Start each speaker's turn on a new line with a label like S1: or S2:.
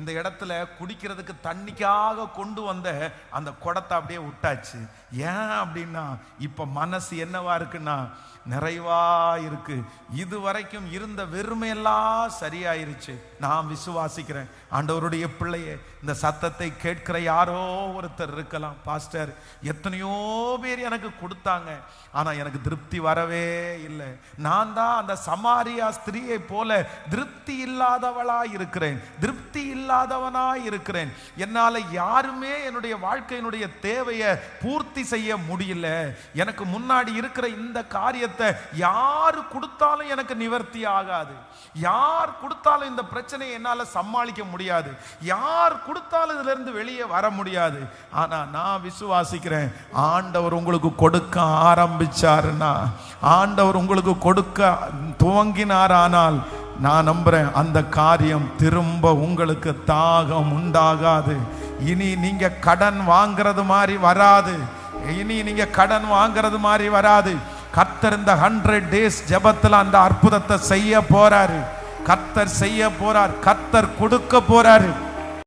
S1: இந்த இடத்துல குடிக்கிறதுக்கு தண்ணிக்காக கொண்டு வந்த அந்த குடத்தை அப்படியே விட்டாச்சு. ஏன் அப்படின்னா இப்போ மனசு என்னவா இருக்குன்னா நிறைவா இருக்கு. இது வரைக்கும் இருந்த வெறுமையெல்லாம் சரியாயிருச்சு. நான் விசுவாசிக்கிறேன். ஆண்டவருடைய பிள்ளையே இந்த சத்தத்தை கேட்கிற யாரோ ஒருத்தர் இருக்கலாம். பாஸ்டர் எத்தனையோ பேர் எனக்கு கொடுத்தாங்க. ஆனால் எனக்கு திருப்தி வரவே இல்லை. நான் தான் அந்த சமாரியா ஸ்திரீயை போல திருப்தி இல்லாதவளா இருக்கிறேன். திருப்தி இல்லை இல்லாதவனாய் இருக்கிறேன் என்னால யாருமே என்னுடைய வாழ்க்கையினுடைய தேவையை பூர்த்தி செய்ய முடியல. எனக்கு முன்னாடி இருக்கிற இந்த காரியத்தை யார் கொடுத்தாலும் எனக்கு நிவர்த்தி ஆகாது. யார் கொடுத்தாலும் இந்த பிரச்சனையை என்னால சமாளிக்க முடியாது. யார் கொடுத்தாலும் இதுல இருந்து வெளியே வர முடியாது. ஆனா நான் விசுவாசிக்கிறேன் ஆண்டவர் உங்களுக்கு கொடுக்க ஆரம்பிச்சாருன்னா ஆண்டவர் உங்களுக்கு கொடுக்க துவங்கினாரானால் நான் நம்புறேன் அந்த காரியம் திரும்ப உங்களுக்கு தாகம் உண்டாகாது. இனி நீங்க கடன் வாங்குறது மாதிரி வராது. இனி நீங்க கடன் வாங்குறது மாதிரி வராது. கர்த்தர் இந்த ஹண்ட்ரட் டேஸ் ஜபத்தில் அந்த அற்புதத்தை செய்ய போறாரு. கர்த்தர் செய்ய போறார். கர்த்தர் கொடுக்க போறாரு.